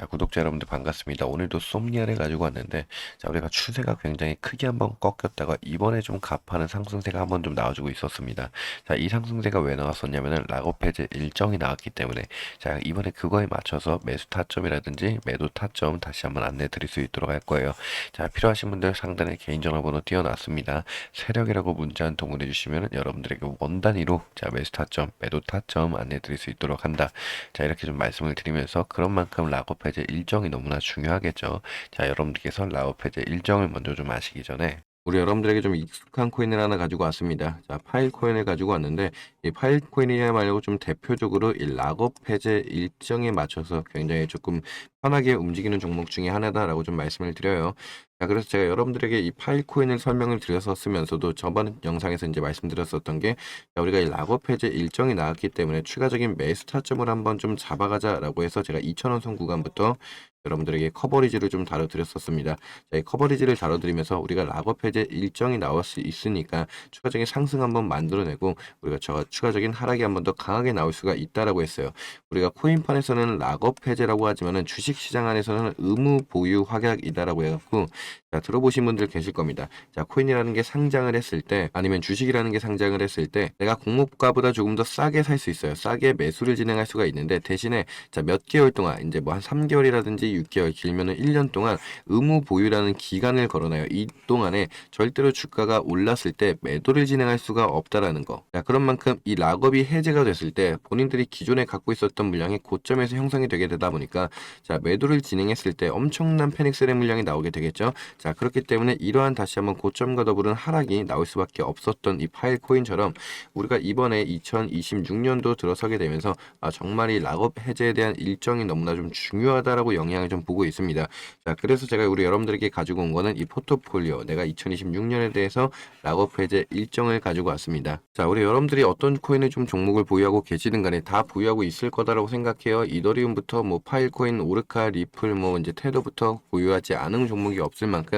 자, 구독자 여러분들 반갑습니다. 오늘도 솜니아를 가지고 왔는데, 자, 우리가 추세가 굉장히 크게 한번 꺾였다가 이번에 좀 가파른 상승세가 한번 좀 나와주고 있었습니다. 자, 이 상승세가 왜 나왔었냐면은 락업 해제 일정이 나왔기 때문에, 자, 이번에 그거에 맞춰서 매수 타점이라든지 매도 타점 다시 한번 안내 드릴 수 있도록 할 거예요. 자, 필요하신 분들 상단에 개인 전화번호 띄워놨습니다. 세력이라고 문자 한 통 보내주시면 여러분들에게 원 단위로 자, 매수 타점, 매도 타점 안내 드릴 수 있도록 한다. 자, 이렇게 좀 말씀을 드리면서 그런 만큼 락업 해제 일정이 너무나 중요하겠죠. 자, 여러분들께서 해제 일정을 먼저 좀 아시기 전에 우리 여러분들에게 좀 익숙한 코인을 하나 가지고 왔습니다. 자, 파일 코인을 가지고 왔는데 이 파일 코인이야말로 좀 대표적으로 이 락업 해제 일정에 맞춰서 굉장히 조금 편하게 움직이는 종목 중에 하나다라고 좀 말씀을 드려요. 자, 그래서 제가 여러분들에게 이 파일 코인을 설명을 드렸었으면서도 저번 영상에서 이제 말씀드렸었던 게 자, 우리가 이 락업 해제 일정이 나왔기 때문에 추가적인 매수 타점을 한번 좀 잡아가자라고 해서 제가 2,000원 선 구간부터 여러분들에게 커버리지를 좀 다뤄드렸었습니다. 자, 이 커버리지를 다뤄드리면서 우리가 락업 해제 일정이 나올 수 있으니까 추가적인 상승 한번 만들어내고 우리가 저 추가적인 하락이 한번 더 강하게 나올 수가 있다라고 했어요. 우리가 코인판에서는 락업 해제라고 하지만은 주식시장 안에서는 의무 보유 확약이다라고 해갖고 자, 들어보신 분들 계실 겁니다. 자, 코인이라는 게 상장을 했을 때 아니면 주식이라는 게 상장을 했을 때 내가 공모가보다 조금 더 싸게 살 수 있어요. 싸게 매수를 진행할 수가 있는데 대신에 자, 몇 개월 동안 이제 뭐 한 3개월이라든지 6개월 길면은 1년 동안 의무 보유라는 기간을 걸어놔요. 이 동안에 절대로 주가가 올랐을 때 매도를 진행할 수가 없다라는 거. 자, 그런 만큼 이 락업이 해제가 됐을 때 본인들이 기존에 갖고 있었던 물량이 고점에서 형성이 되게 되다 보니까 자, 매도를 진행했을 때 엄청난 패닉셀의 물량이 나오게 되겠죠. 자, 그렇기 때문에 이러한 다시 한번 고점과 더불은 하락이 나올 수밖에 없었던 이 파일 코인처럼 우리가 이번에 2026년도 들어서게 되면서 아, 정말 이 락업 해제에 대한 일정이 너무나 좀 중요하다라고 영향을 좀 보고 있습니다. 자, 그래서 제가 우리 여러분들에게 가지고 온 거는 이 포트폴리오 내가 2026년에 대해서 락업 해제 일정을 가지고 왔습니다. 자, 우리 여러분들이 어떤 코인을 좀 종목을 보유하고 계시든 간에 다 보유하고 있을 거다라고 생각해요. 이더리움부터 뭐 파일코인, 오르카, 리플, 뭐 이제 테더부터 보유하지 않은 종목이 없을 만큼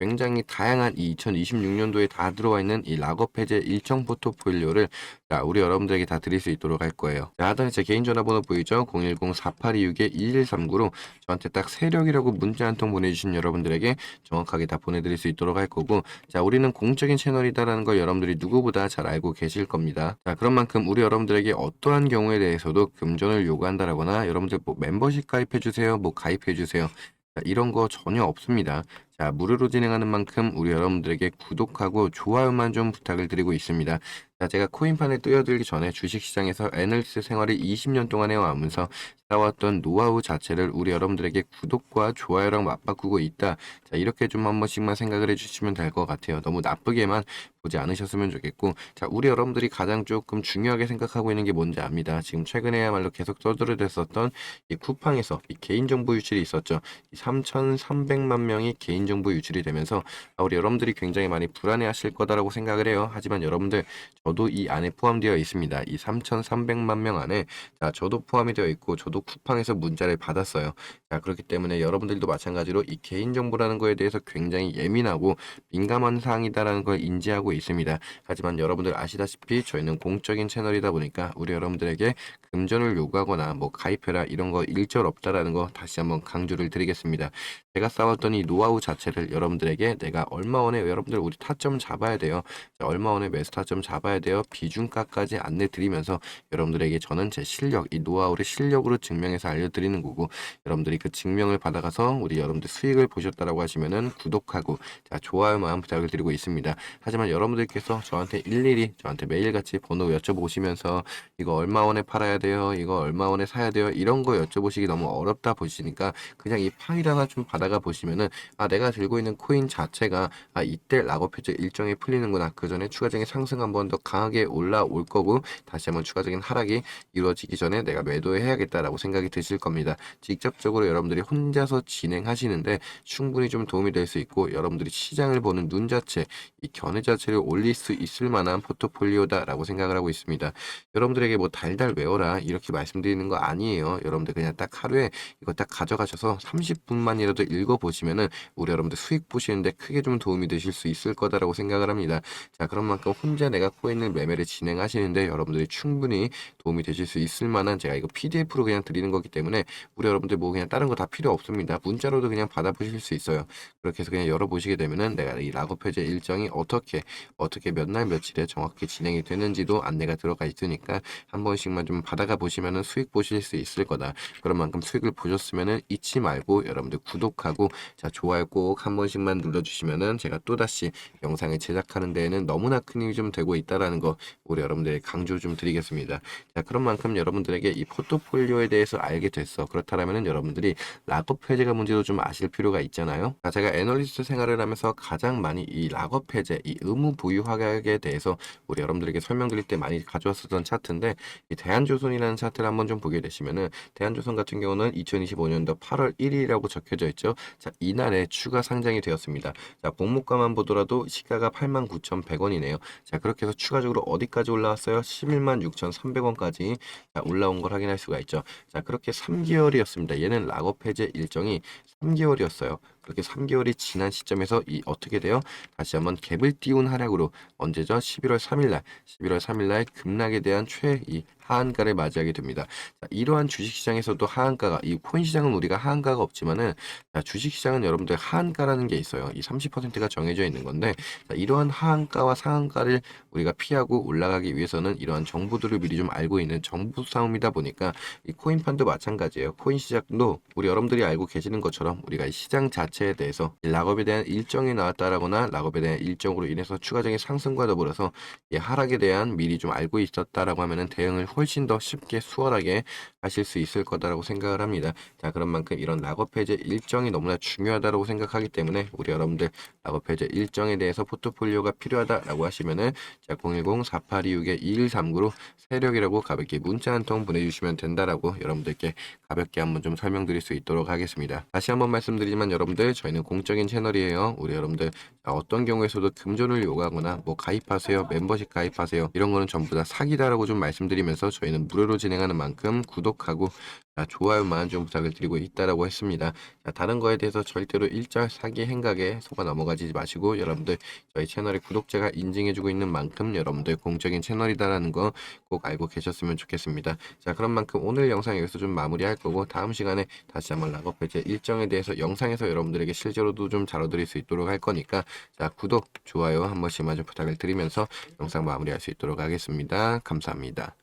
굉장히 다양한 이 2026년도에 다 들어와 있는 이 락업 해제 일정 포트폴리오를 자, 우리 여러분들에게 다 드릴 수 있도록 할 거예요. 자, 하단에 제 개인 전화번호 보이죠? 010-4826-1139로 저한테 딱 세력이라고 문자 한 통 보내주신 여러분들에게 정확하게 다 보내드릴 수 있도록 할 거고 자, 우리는 공적인 채널이다라는 걸 여러분들이 누구보다 잘 알고 계실 겁니다. 자, 그런 만큼 우리 여러분들에게 어떠한 경우에 대해서도 금전을 요구한다라거나 여러분들 뭐 멤버십 가입해주세요, 뭐 가입해주세요. 자, 이런 거 전혀 없습니다. 자, 무료로 진행하는 만큼 우리 여러분들에게 구독하고 좋아요만 좀 부탁을 드리고 있습니다. 자, 제가 코인판에 뛰어들기 전에 주식시장에서 애널리스트 생활을 20년 동안 해와면서 살아왔던 노하우 자체를 우리 여러분들에게 구독과 좋아요랑 맞바꾸고 있다. 자, 이렇게 좀 한 번씩만 생각을 해주시면 될 것 같아요. 너무 나쁘게만 보지 않으셨으면 좋겠고, 자, 우리 여러분들이 가장 조금 중요하게 생각하고 있는 게 뭔지 압니다. 지금 최근에야말로 계속 떠들어댔었던 이 쿠팡에서 이 개인정보 유출이 있었죠. 이 3,300만 명이 개인정보 유출이 되면서 아, 우리 여러분들이 굉장히 많이 불안해하실 거다라고 생각을 해요. 하지만 여러분들 저도 이 안에 포함되어 있습니다. 이 3,300만 명 안에 자 저도 포함이 되어 있고 저도 쿠팡에서 문자를 받았어요. 자 그렇기 때문에 여러분들도 마찬가지로 이 개인정보라는 거에 대해서 굉장히 예민하고 민감한 사항이다라는 걸 인지하고 있습니다. 하지만 여러분들 아시다시피 저희는 공적인 채널이다 보니까 우리 여러분들에게 금전을 요구하거나 뭐 가입해라 이런 거 일절 없다라는 거 다시 한번 강조를 드리겠습니다. 제가 쌓았던 이 노하우 자체를 여러분들에게 내가 얼마 원에 여러분들 우리 타점 잡아야 돼요. 자, 얼마 원에 매수 타점 잡아야 돼요. 비중가까지 안내 드리면서 여러분들에게 저는 제 실력, 이 노하우를 실력으로 증명해서 알려드리는 거고 여러분들이 그 증명을 받아가서 우리 여러분들 수익을 보셨다라고 하시면은 구독하고 자, 좋아요만 부탁을 드리고 있습니다. 하지만 여러분들께서 저한테 일일이 저한테 매일같이 번호 여쭤보시면서 이거 얼마 원에 팔아야 돼요. 이거 얼마 원에 사야 돼요. 이런 거 여쭤보시기 너무 어렵다 보시니까 그냥 이 파일 하나 좀 받아 가 보시면은 아 내가 들고 있는 코인 자체가 아 이때 락업 해제 일정이 풀리는구나. 그 전에 추가적인 상승 한 번 더 강하게 올라올 거고 다시 한번 추가적인 하락이 이루어지기 전에 내가 매도해야겠다라고 생각이 드실 겁니다. 직접적으로 여러분들이 혼자서 진행하시는데 충분히 좀 도움이 될 수 있고 여러분들이 시장을 보는 눈 자체, 이 견해 자체를 올릴 수 있을 만한 포트폴리오다라고 생각을 하고 있습니다. 여러분들에게 뭐 달달 외워라 이렇게 말씀드리는 거 아니에요. 여러분들 그냥 딱 하루에 이거 딱 가져가셔서 30분만이라도 읽어보시면은 우리 여러분들 수익 보시는데 크게 좀 도움이 되실 수 있을 거다라고 생각을 합니다. 자, 그런 만큼 혼자 내가 코인을 매매를 진행하시는데 여러분들이 충분히 도움이 되실 수 있을 만한 제가 이거 PDF로 그냥 드리는 거기 때문에 우리 여러분들 뭐 그냥 다른 거 다 필요 없습니다. 문자로도 그냥 받아보실 수 있어요. 그렇게 해서 그냥 열어보시게 되면은 내가 이 락업 해제 일정이 어떻게 어떻게 몇 날 며칠에 정확히 진행이 되는지도 안내가 들어가 있으니까 한 번씩만 좀 받아가 보시면은 수익 보실 수 있을 거다. 그런 만큼 수익을 보셨으면은 잊지 말고 여러분들 구독 하고 자 좋아요 꼭 한 번씩만 눌러주시면은 제가 또 다시 영상을 제작하는 데에는 너무나 큰 힘이 좀 되고 있다라는 거 우리 여러분들 강조 좀 드리겠습니다. 자 그런 만큼 여러분들에게 이 포트폴리오에 대해서 알게 됐어. 그렇다면은 여러분들이 락업 해제가 문제도 좀 아실 필요가 있잖아요. 자, 제가 애널리스트 생활을 하면서 가장 많이 이 락업 해제, 이 의무 부유 하락에 대해서 우리 여러분들에게 설명드릴 때 많이 가져왔었던 차트인데 이 대한조선이라는 차트를 한번 좀 보게 되시면은 대한조선 같은 경우는 2025년도 8월 1일이라고 적혀져 있죠. 자, 이날에 추가 상장이 되었습니다. 자, 공모가만 보더라도 시가가 89,100원이네요. 자, 그렇게 해서 추가적으로 어디까지 올라왔어요? 11만 6,300원까지 올라온 걸 확인할 수가 있죠. 자, 그렇게 3개월이었습니다. 얘는 락업 해제 일정이 3개월이었어요. 그렇게 3개월이 지난 시점에서 이 어떻게 돼요? 다시 한번 갭을 띄운 하락으로 언제죠? 11월 3일 날, 11월 3일 날 급락에 대한 최이 하한가를 맞이하게 됩니다. 자, 이러한 주식시장에서도 하한가가 이 코인 시장은 우리가 하한가가 없지만은 자, 주식시장은 여러분들 하한가라는 게 있어요. 이 30%가 정해져 있는 건데 자, 이러한 하한가와 상한가를 우리가 피하고 올라가기 위해서는 이러한 정보들을 미리 좀 알고 있는 정보 싸움이다 보니까 이 코인판도 마찬가지예요. 코인 시장도 우리 여러분들이 알고 계시는 것처럼 우리가 이 시장 자 체에 대해서 이 락업에 대한 일정이 나왔다라거나 락업에 대한 일정으로 인해서 추가적인 상승과 더불어서 이 하락에 대한 미리 좀 알고 있었다라고 하면은 대응을 훨씬 더 쉽게 수월하게 하실 수 있을 거다라고 생각을 합니다. 자, 그런 만큼 이런 락업 해제 일정이 너무나 중요하다라고 생각하기 때문에 우리 여러분들 락업 해제 일정에 대해서 포트폴리오가 필요하다라고 하시면은 자, 010-4826-2139로 세력이라고 가볍게 문자 한 통 보내주시면 된다라고 여러분들께 가볍게 한번 좀 설명드릴 수 있도록 하겠습니다. 다시 한번 말씀드리지만 여러분들 저희는 공적인 채널이에요. 우리 여러분들 자, 어떤 경우에서도 금전을 요구하거나 뭐 가입하세요, 멤버십 가입하세요 이런 거는 전부 다 사기다라고 좀 말씀드리면서 저희는 무료로 진행하는 만큼 구독하고 자, 좋아요만 좀 부탁을 드리고 있다라고 했습니다. 자, 다른 거에 대해서 절대로 일절 사기 행각에 속아 넘어가지 마시고 여러분들 저희 채널의 구독자가 인증해주고 있는 만큼 여러분들 공적인 채널이다라는 거 꼭 알고 계셨으면 좋겠습니다. 자, 그런 만큼 오늘 영상 여기서 좀 마무리할 거고 다음 시간에 다시 한번 락업 해제 일정에 대해서 영상에서 여러분들에게 실제로도 좀 다뤄드릴 수 있도록 할 거니까 자, 구독, 좋아요 한 번씩만 좀 부탁을 드리면서 영상 마무리할 수 있도록 하겠습니다. 감사합니다.